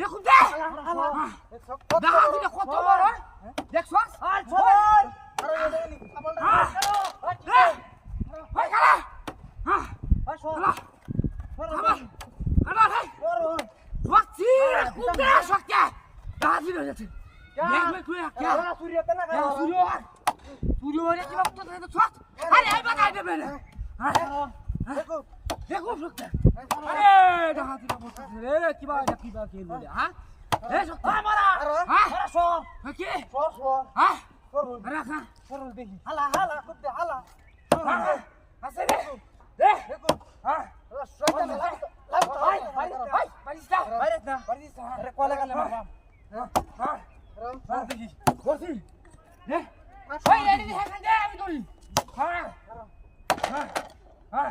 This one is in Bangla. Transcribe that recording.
দেখুন দে! দেখা দিলে কত বড় দেখছ আর চল সূর্য সূর্য দেখো শক্ত। আরে ডাহাতি বসে রে কিবা কি কিবা খেল বলে হ্যাঁ? এ হ্যাঁ, শক্ত। হ্যাঁ, মারা। হ্যাঁ, হ্যাঁ? সর। কি? সর সর। হ্যাঁ? সর রাখা সর দেখি। হালা হালা করতে হালা। আছে রে। দে। দেখো। হ্যাঁ। শক্ত লাগতো লাগতো ভাই ভাই ভাই পারিসটা পারিসটা পারিসটা রে কোলা গেল মারা হ্যাঁ। হ্যাঁ। দেখি। করছি রে ওই রে রে হ্যাঁ আমি দৌড়ি হ্যাঁ। হ্যাঁ। হ্যাঁ।